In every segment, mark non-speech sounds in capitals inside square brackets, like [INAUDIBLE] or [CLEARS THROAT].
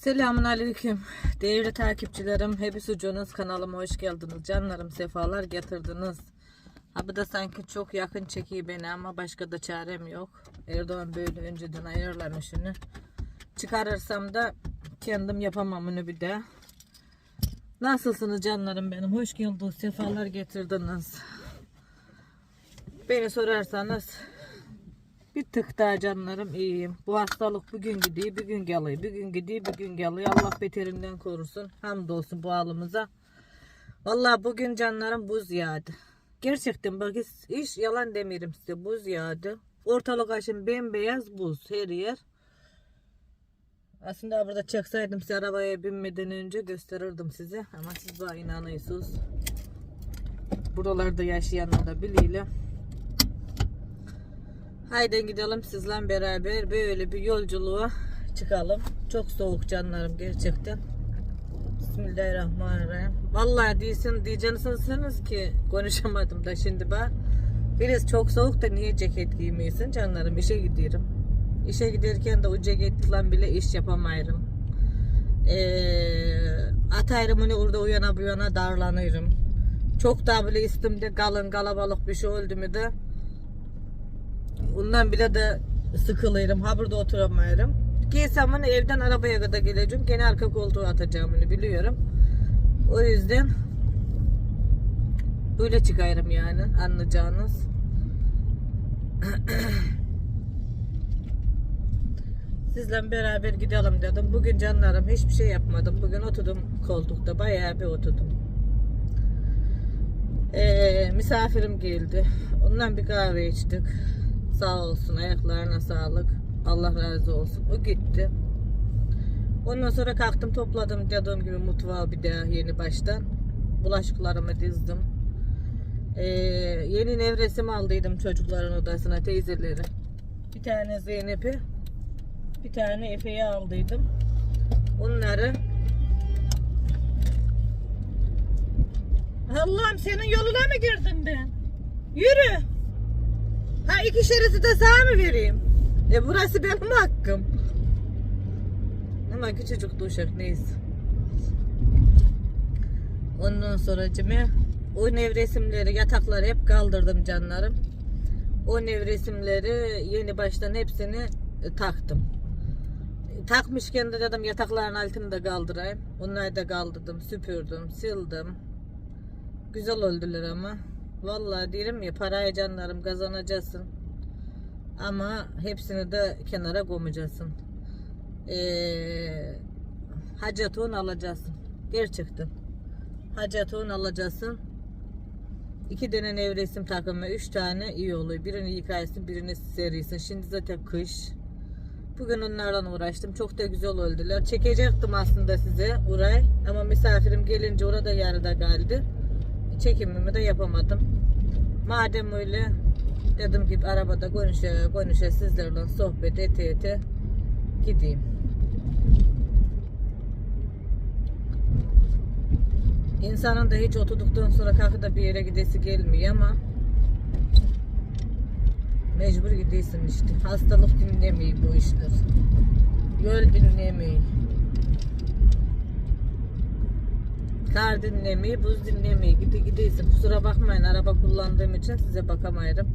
Selamun Aleyküm. Değerli takipçilerim, hepsi ucunuz kanalıma hoş geldiniz. Canlarım sefalar getirdiniz. Abi de sanki çok yakın çekiyor beni ama başka da çarem yok. Erdoğan böyle önceden ayarlamış onu. Çıkarırsam da kendim yapamam onu bir de. Nasılsınız canlarım benim? Hoş geldiniz, sefalar getirdiniz. Beni sorarsanız bir tık daha canlarım iyiyim. Bu hastalık bugün gidiyor, bugün geliyor. Bugün gidiyor, bugün geliyor. Allah beterinden korusun. Hamdolsun bu halimize. Vallahi bugün canlarım buz yağdı. Gerçekten bak hiç, yalan demiyorum size. Buz yağdı. Ortalık aşın bembeyaz buz her yer. Aslında burada çekseydim size arabaya binmeden önce gösterirdim size. Ama siz bana inanıyorsunuz. Buralarda yaşayanlar da biliyle. Haydi gidelim sizle beraber böyle bir yolculuğa çıkalım. Çok soğuk canlarım gerçekten. Bismillahirrahmanirrahim. Vallahi değilsin diyeceksiniz ki konuşamadım da şimdi bak. Biraz çok soğuk da niye ceket giymiyorsun canlarım işe gidiyorum. İşe giderken de o ceketle bile iş yapamayırım. Ee, atayırım onu orada uyana bu yana darlanıyorum. Çok da bile istimde kalın kalabalık bir şey oldu mu da Ondan bile de sıkılırım. Ha burada oturamayırım. Giysem onu evden arabaya kadar geleceğim. Gene arka koltuğa atacağım onu biliyorum. O yüzden böyle çıkarım yani anlayacağınız. [CLEARS THROAT] Sizle beraber gidelim dedim. Bugün canlarım hiçbir şey yapmadım. Bugün oturdum koltukta. Bayağı bir oturdum. Ee, misafirim geldi. Ondan bir kahve içtik. Sağ olsun ayaklarına sağlık. Allah razı olsun. O gitti. Ondan sonra kalktım topladım dediğim gibi mutfağı bir daha yeni baştan. Bulaşıklarımı dizdim. Ee, yeni nevresimi aldıydım çocukların odasına teyzeleri. Bir tane Zeynep'i bir tane Efe'yi aldıydım. Onları Allah'ım senin yoluna mı girdim ben? Yürü. Ha iki şeridi de sana mı vereyim? E burası benim hakkım. Ama küçücük duşak neyse. Ondan sonra cime o nevresimleri yatakları hep kaldırdım canlarım. O nevresimleri yeni baştan hepsini e, taktım. Takmışken de dedim yatakların altını da kaldırayım. Onları da kaldırdım, süpürdüm, sildim. Güzel oldular ama. Vallahi diyorum ya parayı canlarım kazanacaksın. Ama hepsini de kenara koymayacaksın. Ee, hacatın alacaksın. Gerçekten. Hacatın alacaksın. İki tane nevresim takımı, üç tane iyi oluyor. Birini yıkaysın, birini serisin. Şimdi zaten kış. Bugün onlarla uğraştım. Çok da güzel oldular. Çekecektim aslında size Uray. Ama misafirim gelince orada yarıda geldi çekimimi de yapamadım. Madem öyle dedim ki arabada konuşa konuşa sizlerle sohbet ete ete gideyim. İnsanın da hiç oturduktan sonra kalkıp bir yere gidesi gelmiyor ama mecbur gidiyorsun işte. Hastalık dinlemiyor bu işler. Yol dinlemiyor. Kar dinlemeyi, buz dinlemeyi gidi gideysin. Kusura bakmayın araba kullandığım için size bakamayırım.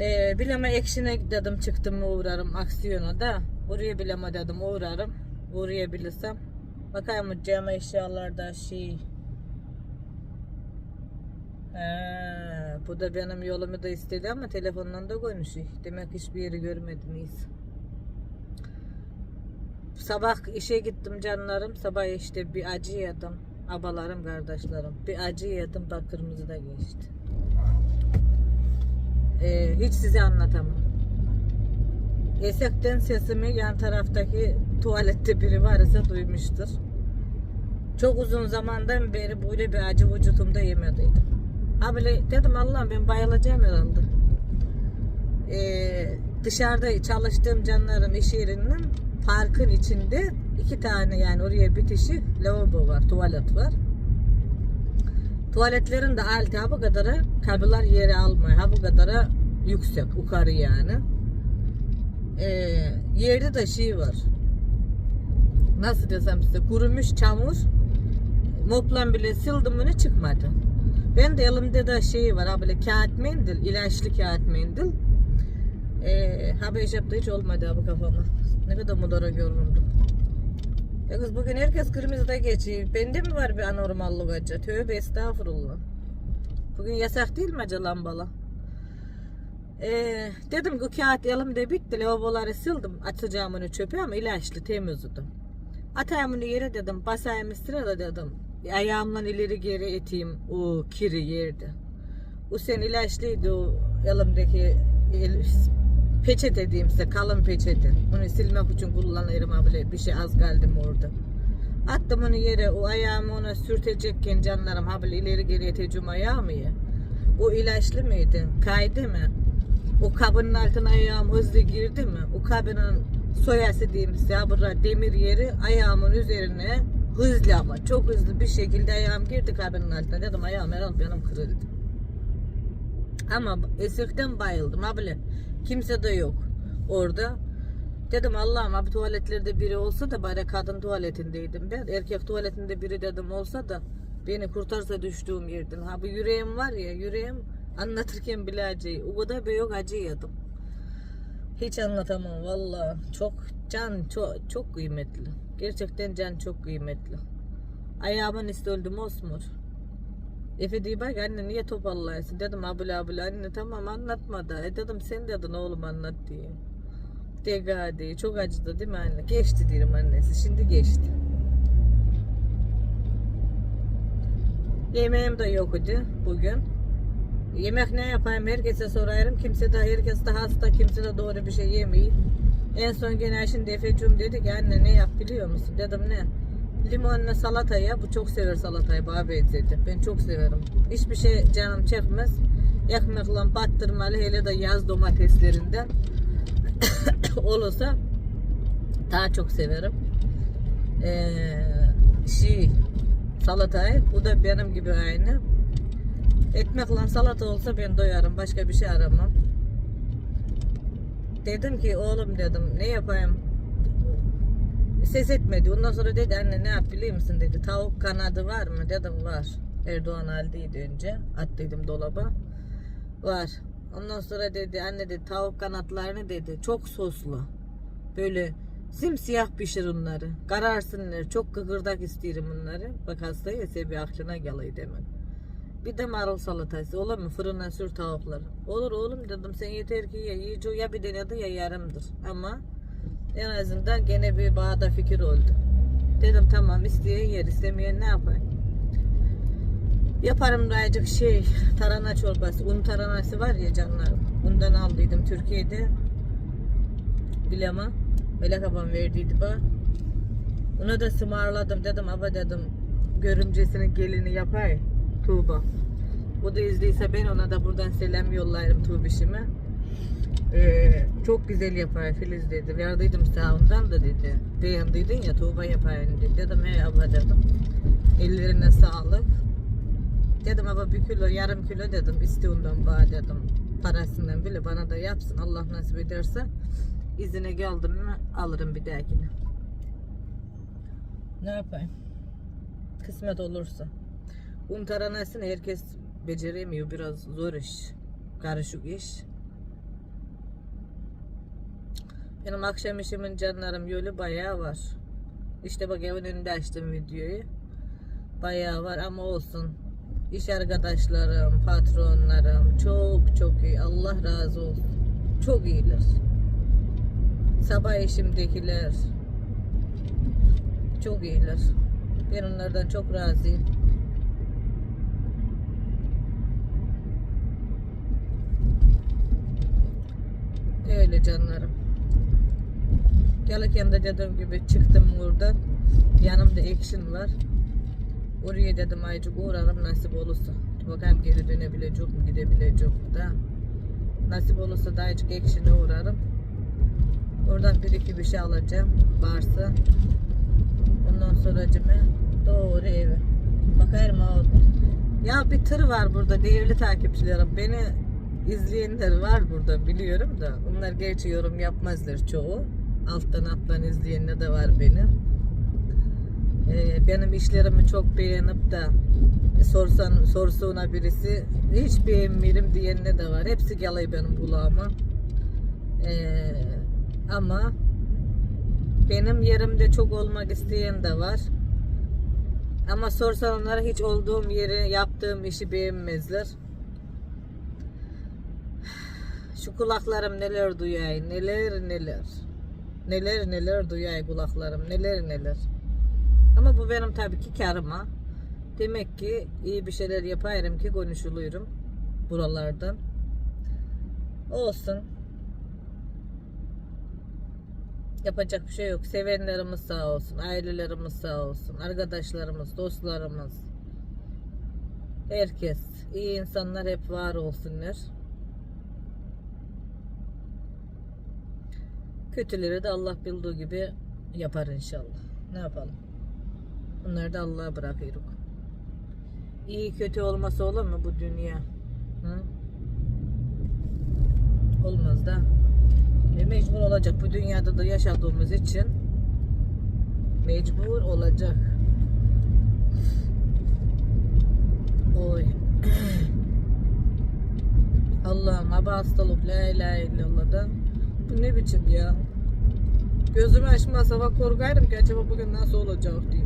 Ee, bileme ekşine dedim çıktım mı uğrarım aksiyona da. Oraya bileme dedim uğrarım. Uğrayabilirsem. Bakayım cam eşyalarda şey. Ee, bu da benim yolumu da istedi ama telefondan da konuşuyor. Demek hiçbir yeri görmedin iyisin. Sabah işe gittim canlarım. Sabah işte bir acı yedim. Abalarım, kardeşlerim. Bir acı yedim bak kırmızı da geçti. Ee, hiç size anlatamam. Esekten sesimi yan taraftaki tuvalette biri varsa duymuştur. Çok uzun zamandan beri böyle bir acı vücutumda yemediydim. Ha böyle dedim Allah'ım ben bayılacağım herhalde. Ee, dışarıda çalıştığım canlarım iş yerinin parkın içinde iki tane yani oraya bitişik lavabo var, tuvalet var. Tuvaletlerin de altı ha bu kadara kablolar yeri almıyor. Ha bu kadara yüksek, yukarı yani. Ee, yerde de şey var. nasıl desem size kurumuş çamur moplan bile sildim mi çıkmadı. Ben de elimde de şey var ha böyle kağıt mendil, ilaçlı kağıt mendil. Ee, iş yaptı hiç olmadı abi kafama. Ne kadar mudara göründüm. Ya kız bugün herkes kırmızıda geçiyor. Bende mi var bir anormallık acaba? Tövbe estağfurullah. Bugün yasak değil mi acaba lambalı? Ee, dedim ki kağıt elimde bitti. Lavaboları sildim. Atacağım onu çöpe ama ilaçlı temizledim. Atayım onu yere dedim. Basayım üstüne dedim. Ayağımla ileri geri eteyim o kiri yerde. O sen ilaçlıydı o elimdeki el, peçete diyeyim size kalın peçete. Onu silmek için kullanırım böyle bir şey az mı orada. Attım onu yere o ayağımı ona sürtecekken canlarım ha ileri geri eteceğim ayağımı ya. O ilaçlı mıydı? Kaydı mı? O kabının altına ayağım hızlı girdi mi? O kabının soyası diyeyim size burada demir yeri ayağımın üzerine hızlı ama çok hızlı bir şekilde ayağım girdi kabinin altına. Dedim ayağım herhalde benim kırıldı. Ama esirkten bayıldım ha bile. Kimse de yok orada. Dedim Allah'ım abi tuvaletlerde biri olsa da bari kadın tuvaletindeydim ben. Erkek tuvaletinde biri dedim olsa da beni kurtarsa düştüğüm yerden. Ha bu yüreğim var ya yüreğim anlatırken bile acıyı. O kadar büyük acı yedim. Hiç anlatamam valla. Çok can çok, çok kıymetli. Gerçekten can çok kıymetli. Ayağımın üstü öldüm Osmur. Efe diyor bak anne niye toparlaysın? Dedim abla abla anne tamam anlatma da. E dedim sen dedin oğlum anlat diye. Dega diye. Çok acıdı değil mi anne? Geçti diyorum annesi. Şimdi geçti. Yemeğim de yoktu bugün. Yemek ne yapayım herkese sorarım. Kimse de herkes de hasta, kimse de doğru bir şey yemiyor. En son gene şimdi Efe'cim dedi ki anne ne yap biliyor musun? Dedim ne? Limonla salata ya. Bu çok sever salatayı bana benzedi. Ben çok severim. Hiçbir şey canım çekmez. Ekmekle battırmalı hele de yaz domateslerinden [COUGHS] olursa daha çok severim. Ee, şey salatayı. Bu da benim gibi aynı. Ekmekle salata olsa ben doyarım. Başka bir şey aramam. Dedim ki oğlum dedim ne yapayım? Ses etmedi. Ondan sonra dedi anne ne yap biliyor musun dedi. Tavuk kanadı var mı? Dedim var. Erdoğan aldıydı önce. Attıydım dolaba. Var. Ondan sonra dedi anne dedi tavuk kanatlarını dedi çok soslu. Böyle simsiyah pişir onları. Kararsınlar. Çok kıkırdak isterim bunları. Bak hastaya sebi aklına geliyor demek. Bir de marul salatası. Olur mu? Fırına sür tavukları. Olur oğlum dedim. Sen yeter ki ye. Yiyici ya bir denedi ya yarımdır. Ama en azından gene bir bağda fikir oldu. Dedim tamam isteyen yer istemeyen ne yapayım? Yaparım birazcık şey tarhana çorbası. Un tarhanası var ya canlarım. Bundan aldıydım Türkiye'de. Bilema. Melek abam verdiydi bana. Ona da sımarladım dedim ama dedim görümcesinin gelini yapar Tuğba. O da izliyse ben ona da buradan selam yollarım Tuğbişime. Ee, çok güzel yapar Filiz dedi. Verdiydim sağından da dedi. Beğendiydin ya Tuğba yapar dedi. Dedim he abla dedim. Ellerine sağlık. Dedim ama bir kilo yarım kilo dedim istiyordan bana dedim. Parasından bile bana da yapsın Allah nasip ederse. izine geldim mi alırım bir dahakine. Ne yapayım? Kısmet olursa. Un taranasını herkes beceremiyor. Biraz zor iş. Karışık iş. Benim akşam işimin canlarım yolu bayağı var. İşte bak evin önünde açtım videoyu. Bayağı var ama olsun. İş arkadaşlarım, patronlarım çok çok iyi. Allah razı olsun. Çok iyiler. Sabah işimdekiler çok iyiler. Ben onlardan çok razıyım. Öyle canlarım. Gelirken de dediğim gibi çıktım buradan. Yanımda action var. Oraya dedim aycık uğrarım nasip olursa. Bakalım geri dönebilecek mi gidebilecek mi da. Nasip olursa da aycık action'a uğrarım. Oradan bir iki bir şey alacağım. Varsa. Ondan sonra cime doğru eve. Bakarım o. Ya bir tır var burada değerli takipçilerim. Beni izleyenler var burada biliyorum da. Onlar gerçi yorum yapmazlar çoğu. Alttan alttan izleyenler de var beni. e, benim işlerimi çok beğenip de sorsan sorsuğuna birisi hiç beğenmiyorum diyenler de var. Hepsi yalayı benim kulağıma. E, ama benim yerimde çok olmak isteyen de var. Ama sorsan onlara hiç olduğum yeri, yaptığım işi beğenmezler. [SIGHS] Şu kulaklarım neler duyay, neler neler. Neler neler duyay kulaklarım, neler neler. Ama bu benim tabii ki karıma. Demek ki iyi bir şeyler yaparım ki konuşuluyorum buralardan. Olsun. Yapacak bir şey yok. Sevenlerimiz sağ olsun, ailelerimiz sağ olsun, arkadaşlarımız, dostlarımız. Herkes, iyi insanlar hep var olsunlar. Kötüleri de Allah bildiği gibi yapar inşallah. Ne yapalım? Bunları da Allah'a bırakıyoruz. İyi kötü olması olur mu bu dünya? Hı? Olmaz da. E mecbur olacak bu dünyada da yaşadığımız için mecbur olacak. Oy. [CLEARS THROAT] Allah'ım haba hastalık la ilahe illallah da bu ne biçim ya? Gözümü açmazsa bak korkarım ki acaba bugün nasıl olacak diye.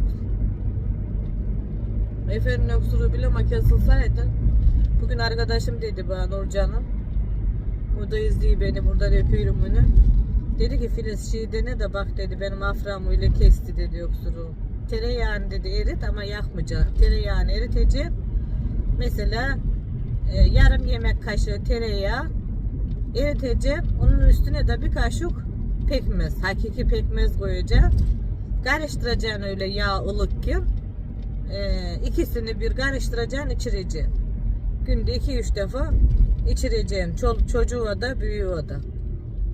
Efendim öksürüğü bile makasılsaydı. Bugün arkadaşım dedi bana Nurcan'ım. Burada izliyor beni buradan öpüyorum bunu. Dedi ki Filiz şey dene de bak dedi benim afram öyle kesti dedi öksürüğü. Tereyağını dedi erit ama yakmayacak. Tereyağını eriteceksin. Mesela e, yarım yemek kaşığı tereyağı eriteceksin. Onun üstüne de bir kaşık pekmez. Hakiki pekmez koyacaksın. Karıştıracaksın öyle yağ ılıkken. E, ikisini bir karıştıracaksın içireceksin. Günde 2-3 defa içireceğim. Çoluk çocuğa da büyüğe da.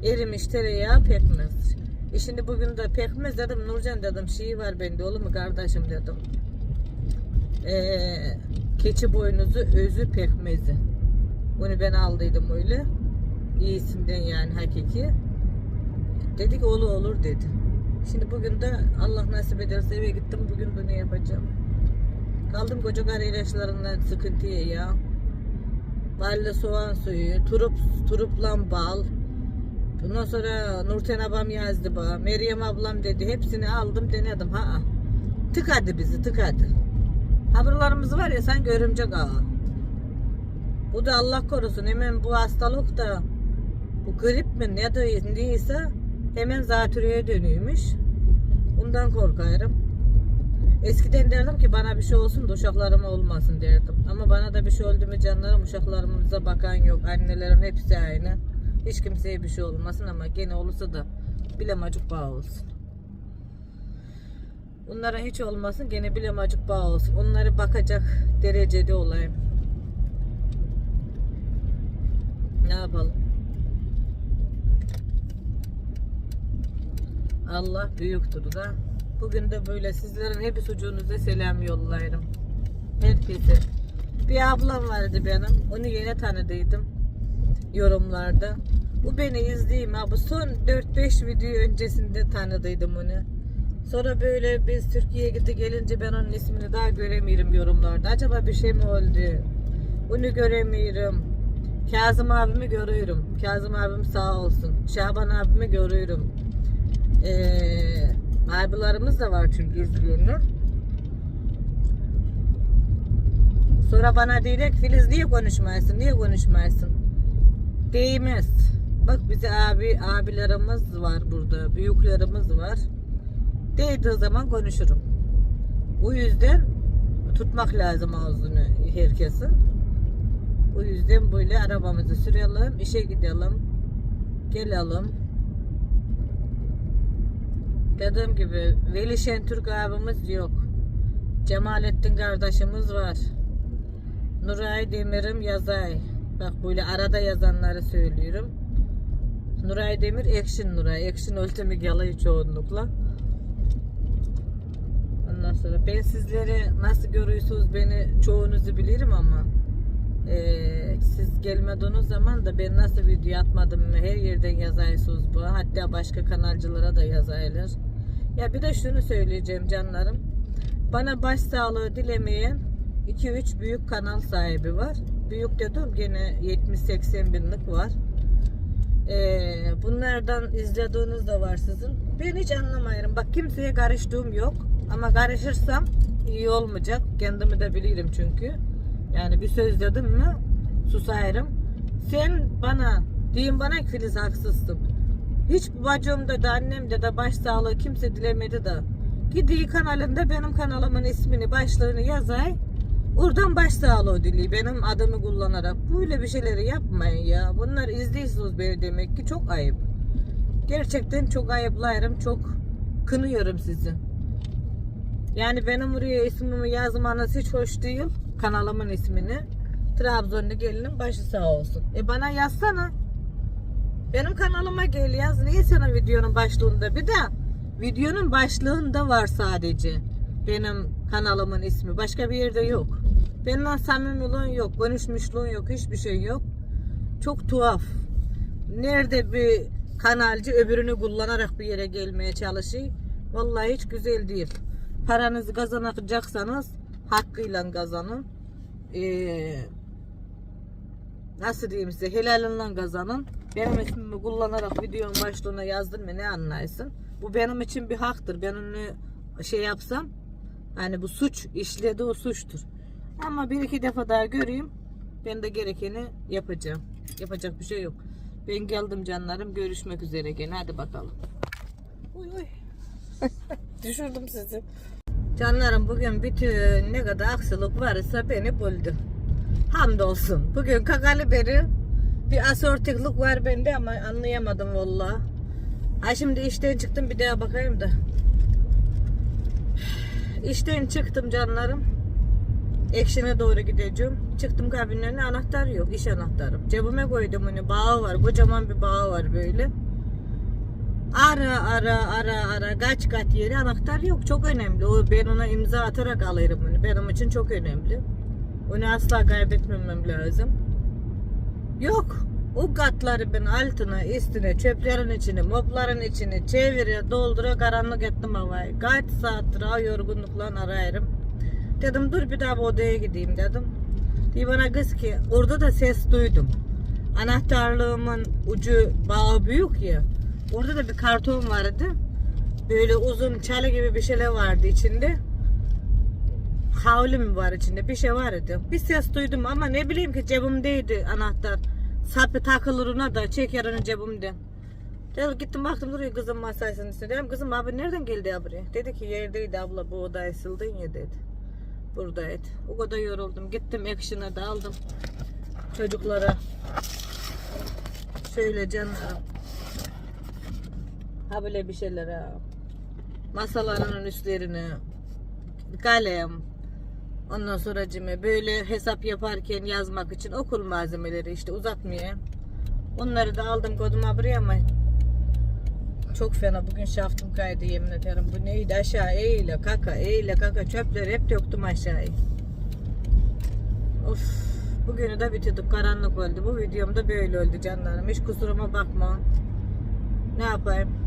Erimiş tereyağı pekmez. E şimdi bugün de pekmez dedim. Nurcan dedim şeyi var bende olur mu kardeşim dedim. Ee, keçi boynuzu özü pekmezi. Bunu ben aldıydım öyle. İyisinden yani hakiki. Dedi ki olur dedi. Şimdi bugün de Allah nasip ederse eve gittim. Bugün ne yapacağım? Kaldım koca ilaçlarından sıkıntıya ya. Ballı soğan suyu, turup, turuplan bal. Bundan sonra Nurten abam yazdı bana. Meryem ablam dedi. Hepsini aldım denedim. Ha. Tıkadı bizi tıkadı. Haberlerimiz var ya sen örümcek ağa. Bu da Allah korusun hemen bu hastalık da bu grip mi ne de neyse hemen zatürreye dönüyormuş. Bundan korkarım. Eskiden derdim ki bana bir şey olsun da uşaklarıma olmasın derdim. Ama bana da bir şey oldu mu canlarım uşaklarımıza bakan yok. Annelerin hepsi aynı. Hiç kimseye bir şey olmasın ama gene olursa da bilemacık bağ olsun. Onlara hiç olmasın gene bilemacık bağ olsun. Onları bakacak derecede olayım. Ne yapalım? Allah büyüktür da. Bugün de böyle sizlerin hep sucuğunuza selam yollarım. Herkese. Bir ablam vardı benim. Onu yine tanıdıydım. Yorumlarda. Bu beni izleyeyim abi. Son 4-5 video öncesinde tanıdıydım onu. Sonra böyle biz Türkiye'ye gitti gelince ben onun ismini daha göremiyorum yorumlarda. Acaba bir şey mi oldu? Bunu göremiyorum. Kazım abimi görüyorum. Kazım abim sağ olsun. Şaban abimi görüyorum. Eee abilerimiz de var çünkü izleyenler. Sonra bana diyecek Filiz niye konuşmayasın, niye konuşmayasın? Değmez. Bak bize abi abilerimiz var burada, büyüklerimiz var. Değdiği zaman konuşurum. O yüzden tutmak lazım ağzını herkesin. O yüzden böyle arabamızı sürelim, işe gidelim, gelelim. Dediğim gibi Veli Şentürk abimiz yok. Cemalettin kardeşimiz var. Nuray Demir'im yazay. Bak böyle arada yazanları söylüyorum. Nuray Demir, Ekşin Nuray. Ekşin Ultimate yalayı çoğunlukla. Ondan sonra ben sizleri nasıl görüyorsunuz beni çoğunuzu bilirim ama eee, siz gelmediğiniz zaman da ben nasıl video atmadım her yerden yazıyorsunuz bu. Hatta başka kanalcılara da yazaylar. Ya bir de şunu söyleyeceğim canlarım. Bana başsağlığı dilemeyen 2-3 büyük kanal sahibi var. Büyük dedim gene 70-80 binlik var. Ee, bunlardan izlediğiniz de var sizin. Ben hiç anlamayırım. Bak kimseye karıştığım yok. Ama karışırsam iyi olmayacak. Kendimi de bilirim çünkü. Yani bir söz dedim mi susarım. Sen bana, diyeyim bana ki Filiz haksızsın. Hiç bacımda da annemde de başsağlığı kimse dilemedi de. Gidiği kanalında benim kanalımın ismini, başlığını yazay. Oradan başsağlığı diliyor benim adımı kullanarak. Böyle bir şeyleri yapmayın ya. Bunlar izliyorsunuz beni demek ki çok ayıp. Gerçekten çok ayıplarım. Çok kınıyorum sizi. Yani benim buraya ismimi yazmanız hiç hoş değil. Kanalımın ismini. Trabzonlu gelinin başı sağ olsun. E bana yazsana. Benim kanalıma gel yaz. Niye senin videonun başlığında? Bir de videonun başlığında var sadece. Benim kanalımın ismi. Başka bir yerde yok. Benimle samimiliğin yok. Konuşmuşluğun yok. Hiçbir şey yok. Çok tuhaf. Nerede bir kanalcı öbürünü kullanarak bir yere gelmeye çalışıyor. Vallahi hiç güzel değil. Paranızı kazanacaksanız hakkıyla kazanın. Ee, nasıl diyeyim size helalinden kazanın. Benim ismimi kullanarak videonun başlığına yazdın mı ne anlarsın? Bu benim için bir haktır. Ben onu şey yapsam hani bu suç işledi o suçtur. Ama bir iki defa daha göreyim. Ben de gerekeni yapacağım. Yapacak bir şey yok. Ben geldim canlarım. Görüşmek üzere gene. Hadi bakalım. Uy uy. [LAUGHS] Düşürdüm sizi. Canlarım bugün bütün ne kadar aksilik varsa beni buldu. Hamdolsun. Bugün kakalı beri bir asortiklik var bende ama anlayamadım valla. Ha şimdi işten çıktım bir daha bakayım da. İşten çıktım canlarım. Ekşine doğru gideceğim. Çıktım kabinin önüne anahtar yok. iş anahtarım. Cebime koydum onu. Bağı var. Kocaman bir bağı var böyle. Ara ara ara ara kaç kat yeri anahtar yok. Çok önemli. O ben ona imza atarak alırım onu. Benim için çok önemli. Onu asla kaybetmemem lazım. Yok. O katları ben altına, üstüne, çöplerin içine, mopların içine çevire, doldura karanlık ettim havayı. Kaç saattir ha yorgunlukla arayırım. Dedim dur bir daha bu odaya gideyim dedim. Diye bana kız ki orada da ses duydum. Anahtarlığımın ucu bağı büyük ya. Orada da bir karton vardı. Böyle uzun çalı gibi bir şeyler vardı içinde. Havlu mu var içinde bir şey vardı. Bir ses duydum ama ne bileyim ki cebimdeydi anahtar. Sapı takılır ona da çeker onu cebimden. Dedim gittim baktım duruyor kızım masasının üstünde. Dedim kızım abi nereden geldi ya buraya? Dedi ki yerdeydi abla bu odaya sildin ya dedi. Buradaydı. O kadar yoruldum. Gittim ekşine de aldım. Çocuklara. Şöyle canlarım. Ha böyle bir şeyler ha. Masalarının üstlerine. Kalem. Ondan sonra cime böyle hesap yaparken yazmak için okul malzemeleri işte uzatmıyor. Onları da aldım koydum ha buraya ama çok fena bugün şaftım kaydı yemin ederim. Bu neydi aşağı eğile kaka eğile kaka çöpleri hep döktüm aşağıya. Of bugünü de bitirdik karanlık oldu. Bu videom da böyle oldu canlarım. Hiç kusuruma bakma. Ne yapayım?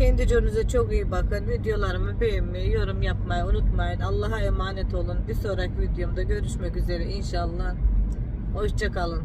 Kendi canınıza çok iyi bakın. Videolarımı beğenmeyi, yorum yapmayı unutmayın. Allah'a emanet olun. Bir sonraki videomda görüşmek üzere inşallah. Hoşçakalın.